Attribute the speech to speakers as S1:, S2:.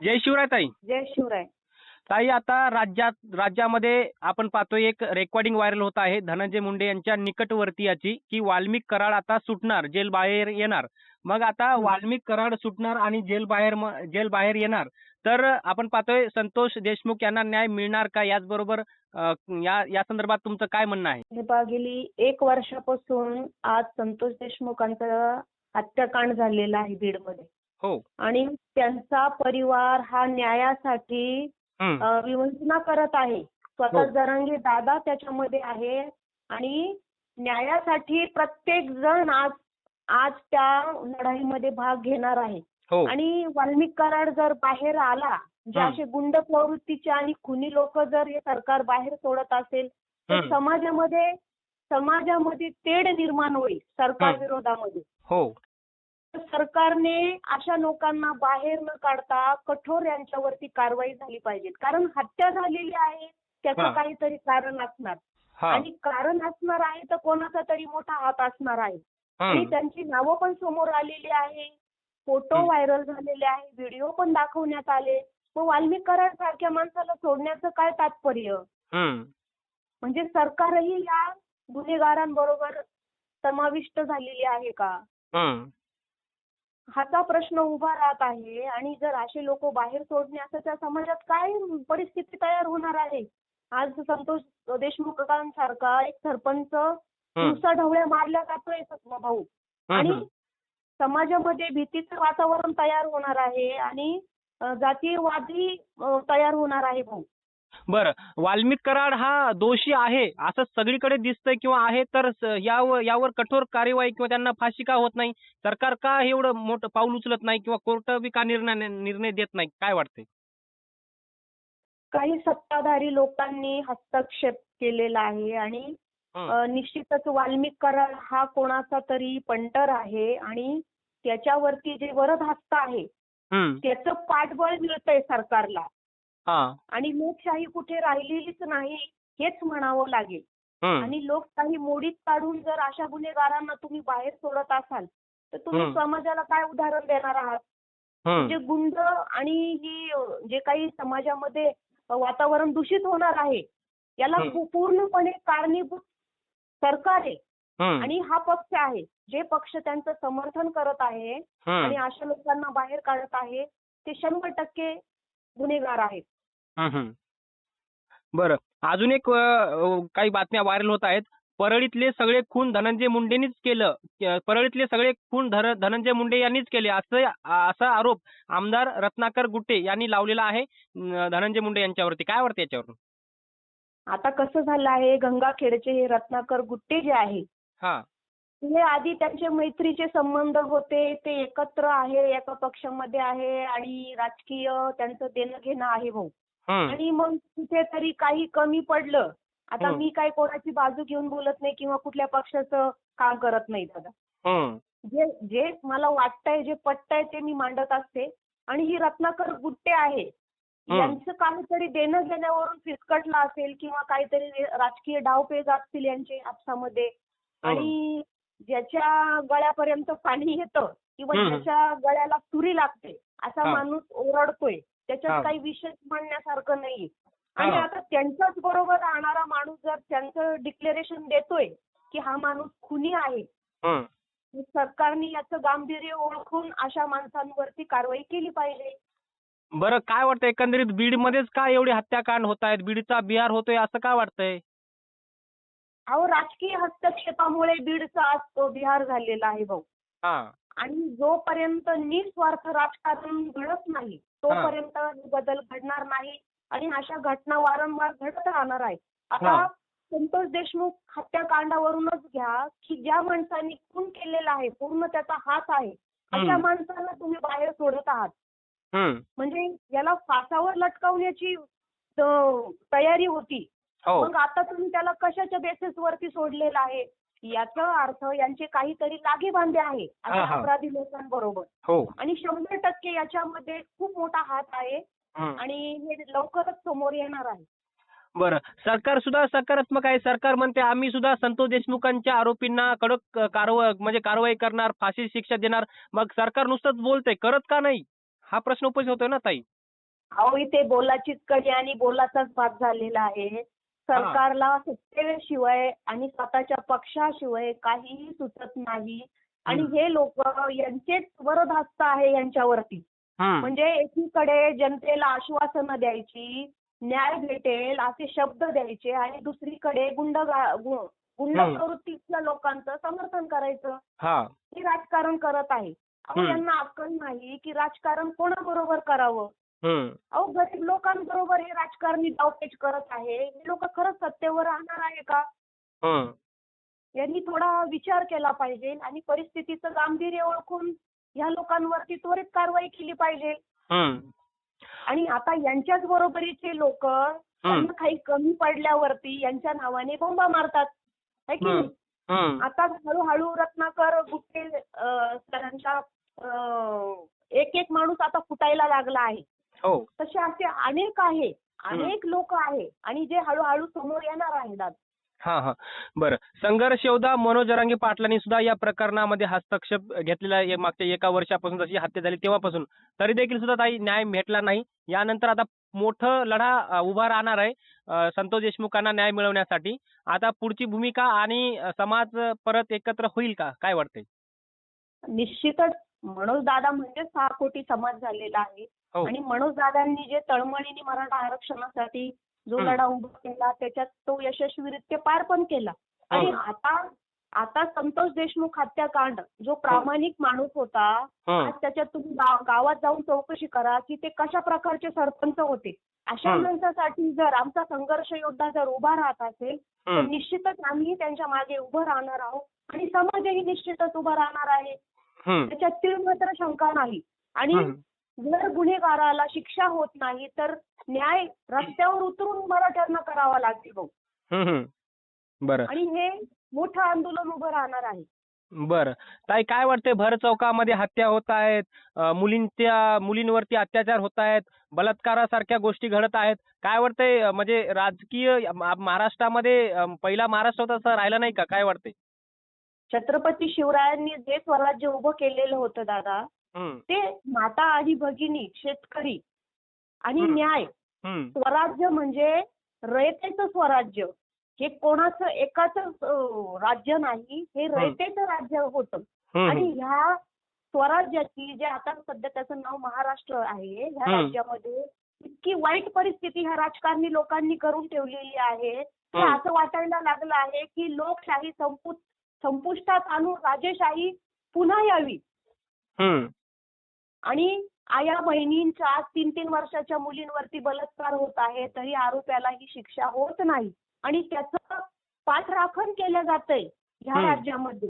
S1: जय शिवराय ताई.
S2: जय शिवराय.
S1: ताई आता राज्यात राज्यामध्ये आपण पाहतोय एक रेकॉर्डिंग व्हायरल होत आहे. धनंजय मुंडे यांच्या निकटवर्तीयाची की वाल्मिक कराड आता सुटणार जेल बाहेर येणार. मग आता वाल्मिक कराड सुटणार आणि जेल बाहेर जेल बाहेर येणार. तर आपण पाहतोय संतोष देशमुख यांना न्याय मिळणार का? याचबरोबर या या संदर्भात तुमचं काय म्हणणं आहे?
S2: गेली एक वर्षापासून आज संतोष देशमुखांचा हत्याकांड झालेला आहे बीडमध्ये. आणि त्यांचा परिवार हा न्यायासाठी विवंचना करत आहे स्वतः
S1: हो.
S2: जरांगे दादा त्याच्यामध्ये आहे आणि न्यायासाठी प्रत्येक जण आज आज त्या लढाईमध्ये भाग घेणार आहे
S1: हो
S2: आणि वाल्मिक कराड जर बाहेर आला जे
S1: हं.
S2: असे गुंड प्रवृत्तीचे आणि खुनी लोक जर हे सरकार बाहेर सोडत असेल तर
S1: हं.
S2: समाजामध्ये समाजामध्ये तेढ निर्माण होईल सरकार
S1: हं.
S2: विरोधामध्ये
S1: हो
S2: सरकारने अशा लोकांना बाहेर न काढता कठोर यांच्यावरती कारवाई झाली पाहिजे कारण हत्या झालेली आहे त्याचं. काहीतरी कारण असणार आणि कारण असणार आहे तर कोणाचा तरी मोठा हात असणार आहे आणि. त्यांची नावं पण समोर आलेली आहे फोटो. व्हायरल झालेले आहे व्हिडिओ पण दाखवण्यात आले मग वाल्मिक कराड सारख्या माणसाला सोडण्याचं काय तात्पर्य. म्हणजे सरकारही या गुन्हेगारांबरोबर समाविष्ट झालेली आहे का. हाचा प्रश्न उभा राहत आहे आणि जर असे लोक बाहेर सोडण्याचं त्या समाजात काय परिस्थिती तयार होणार आहे आज संतोष देशमुखांसारखा एक सरपंच. दिवसा ढवळ्या मारल्या जातोय भाऊ आणि. समाजामध्ये भीतीचं वातावरण तयार होणार आहे आणि जातीयवादी तयार होणार आहे भाऊ
S1: बरं. वाल्मिक कराड हा दोषी आहे असं सगळीकडे दिसतंय किंवा आहे तर यावर यावर कठोर कार्यवाही किंवा त्यांना फाशी का होत नाही? सरकार का एवढं मोठं पाऊल उचलत नाही किंवा कोर्ट बी का निर्णय निर्णय देत नाही? काय वाटतंय?
S2: काही सत्ताधारी लोकांनी हस्तक्षेप केलेला आहे आणि निश्चितच वाल्मिक कराड हा कोणाचा तरी पंटर आहे आणि त्याच्यावरती जे वरद हस्त आहे. त्याचं पाठबळ मिळतंय सरकारला. आणि लोकशाही कुठे राहिलेलीच नाही हेच म्हणावं लागेल. आणि लोकशाही मोडीत काढून जर अशा गुन्हेगारांना तुम्ही बाहेर सोडत असाल तर तुम्ही. समाजाला काय उदाहरण देणार आहात
S1: हम्म.
S2: जे गुंड आणि ही जे काही समाजामध्ये वातावरण दूषित होणार आहे याला पूर्णपणे कारणीभूत सरकार आहे. आणि हा पक्ष आहे जे पक्ष त्यांचं समर्थन करत आहे आणि. अशा लोकांना बाहेर काढत आहे ते शंभर टक्के गुन्हेगार आहेत.
S1: हम्म. बरं. अजून एक अ, काही बातम्या व्हायरल होत आहेत. परळीतले सगळे खून धनंजय मुंडेंनीच केलं. परळीतले सगळे खून धर- धनंजय मुंडे यांनीच केले. असं असा आरोप आमदार रत्नाकर गुट्टे यांनी लावलेला आहे अं, धनंजय मुंडे यांच्यावरती. काय वाटतं याच्यावर
S2: आता कसं झालं आहे गंगाखेडचे हे रत्नाकर गुट्टे जे आहे
S1: हा.
S2: हे आधी त्यांचे मैत्रीचे संबंध होते ते एकत्र आहे एका पक्षामध्ये आहे आणि राजकीय त्यांचं देणं घेणं आहे भाऊ. आणि मग कुठेतरी काही कमी पडलं आता. मी काय कोणाची बाजू घेऊन बोलत नाही किंवा कुठल्या पक्षाचं काम करत नाही दादा. जे जे मला वाटतंय जे पटतंय ते मी मांडत असते आणि ही रत्नाकर गुट्टे आहे. यांचं काहीतरी देणं घेण्यावरून फिसकटलं असेल किंवा काहीतरी राजकीय डावपेच असतील यांचे आपसामध्ये आणि ज्याच्या गळ्यापर्यंत पाणी येतं किंवा. ज्याच्या गळ्याला सुरी लागते असा. माणूस ओरडतोय. त्याच्यात काही विशेष म्हणण्यासारखं नाही आणि. आता त्यांच्याच बरोबर राहणारा माणूस जर त्यांचं डिक्लेरेशन देतोय की हा माणूस खुनी आहे. सरकारने याचं गांभीर्य ओळखून अशा माणसांवरती कारवाई केली पाहिजे
S1: बरं काय वाटतं एकंदरीत बीडमध्येच का एवढे हत्याकांड होत आहेत बीडचा बिहार होतोय असं काय वाटतंय
S2: अहो राजकीय हस्तक्षेपामुळे बीडचा आज तो बिहार झालेला आहे भाऊ
S1: हा
S2: आणि जोपर्यंत निस्वार्थ राजकारण घडत नाही तोपर्यंत हे बदल घडणार नाही आणि अशा घटना वारंवार घडत राहणार आहे आता
S1: हा.
S2: संतोष देशमुख हत्याकांडावरूनच घ्या की ज्या माणसाने खून केलेला आहे पूर्ण त्याचा हात आहे अशा
S1: हम्म.
S2: माणसांना तुम्ही बाहेर सोडत आहात
S1: हम्म.
S2: म्हणजे याला फासावर लटकवण्याची अं, तयारी होती मग आता तुम्ही त्याला कशाच्या बेसिस वरती सोडलेलं आहे? याचा अर्थ यांचे काहीतरी लागेबांधे आहे
S1: हा,
S2: अशा
S1: हा.
S2: अपराधी लोकांबरोबर.
S1: हो.
S2: आणि शंभर टक्के याच्यामध्ये खूप मोठा हात आहे. आणि हे लवकरच समोर येणार आहे.
S1: बरं. सरकार सुद्धा सकारात्मक आहे. सरकार म्हणते आम्ही सुद्धा संतोष देशमुखांच्या आरोपींना कडक कारवाई म्हणजे कारवाई करणार फाशी शिक्षा देणार. मग सरकार नुसतंच बोलतंय करत का नाही? हा प्रश्न उपस्थित होतोय ना ताई?
S2: अहो इथे बोलाचीच कडी आणि बोलाचाच भाग झालेला आहे. सरकारला सत्तेशिवाय आणि स्वतःच्या पक्षाशिवाय काहीही सुचत नाही आणि. हे लोक यांचेच वरदहस्त आहे यांच्यावरती. म्हणजे एकीकडे जनतेला आश्वासनं द्यायची न्याय भेटेल असे शब्द द्यायचे आणि दुसरीकडे गुंड गुंड. प्रवृत्तीच्या लोकांचं समर्थन करायचं
S1: हा
S2: राजकारण करत आहे अहो. यांना अक्कल नाही की राजकारण कोणाबरोबर करावं
S1: हम्म.
S2: अहो गरीब लोकांबरोबर हे राजकारणी डावपेच करत आहे हे लोक खरंच सत्तेवर राहणार आहे का
S1: हम्म.
S2: यांनी थोडा विचार केला पाहिजे आणि परिस्थितीचं गांभीर्य ओळखून ह्या लोकांवरती त्वरित कारवाई केली पाहिजे
S1: हम्म.
S2: आणि आता यांच्याच बरोबरीचे लोक त्यांना काही कमी पडल्यावरती यांच्या नावाने बोंबा मारतात है की नाही?
S1: हम्म.
S2: आता हळूहळू रत्नाकर गुट्टे अं, अं, एक एक माणूस आता फुटायला लागला आहे तसे असे अनेक आहे अनेक लोक आहे आणि जे हळूहळू समोर येणार आहेत.
S1: हा हा. बरं. संघर्ष योद्धा मनोज जरांगे पाटलांनी सुद्धा या प्रकरणामध्ये हस्तक्षेप घेतलेला आहे. मागच्या एका वर्षापासून जशी हत्या झाली तेव्हापासून. तरी देखील सुद्धा काही न्याय भेटला नाही. यानंतर आता मोठं लढा उभा राहणार आहे संतोष देशमुखांना न्याय मिळवण्यासाठी. आता पुढची भूमिका आणि समाज परत एकत्र होईल का? काय वाटतंय?
S2: निश्चितच. मनोज दादा म्हणजे सहा कोटी समाज झालेला आहे.
S1: हो
S2: आणि मनोज दादांनी जे तळमळीने मराठा आरक्षणासाठी जो. लढा उभा केला त्याच्यात तो यशस्वीरित्या पार पण केला आणि
S1: हो.
S2: आता आता संतोष देशमुख हत्याकांड जो प्रामाणिक माणूस होता
S1: हं.
S2: आज त्याच्यात तुम्ही गाव- गावात जाऊन चौकशी करा की ते कशा प्रकारचे सरपंच होते अशा
S1: हं.
S2: माणसासाठी जर आमचा संघर्ष योद्धा जर उभा राहत असेल तर
S1: हं.
S2: निश्चितच आम्ही त्यांच्या मागे उभं राहणार आहोत आणि समाजही निश्चितच उभा राहणार आहे
S1: हं.
S2: त्याच्यात तीळ मात्र शंका नाही आणि
S1: हं.
S2: जर गुन्हेगाराला शिक्षा होत नाही तर न्याय रस्त्यावर उतरून मराठ्यांना करावा लागेल भाऊ.
S1: बरं.
S2: आणि हे मोठं आंदोलन उभं राहणार आहे.
S1: बरं. ताई काय वाटतंय? भर चौकामध्ये हत्या होत आहेत मुलींच्या मुलींवरती अत्याचार होत आहेत बलात्कारासारख्या गोष्टी घडत आहेत. काय वाटतंय? म्हणजे राजकीय महाराष्ट्रामध्ये पहिला महाराष्ट्र होता असं राहिला नाही का? काय वाटतंय?
S2: छत्रपती शिवरायांनी जे स्वराज्य उभं केलेलं होतं दादा. ते माता आणि भगिनी शेतकरी आणि. न्याय स्वराज्य म्हणजे रयतेचं स्वराज्य हे कोणाचं एकाच राज्य नाही हे रयतेचं राज्य होतं आणि. ह्या स्वराज्याची जे आता सध्या त्याचं नाव महाराष्ट्र आहे ह्या. राज्यामध्ये इतकी वाईट परिस्थिती ह्या राजकारणी लोकांनी करून ठेवलेली आहे की. असं वाटायला लागलं आहे की लोकशाही संपु संपुष्टात आणून राजेशाही पुन्हा यावी. आणि आया बहिणींच्या तीन तीन वर्षाच्या मुलींवरती बलात्कार होत आहे तरी आरोप्याला ही शिक्षा होत नाही आणि त्याचं पाठराखण केलं जातंय ह्या. राज्यामध्ये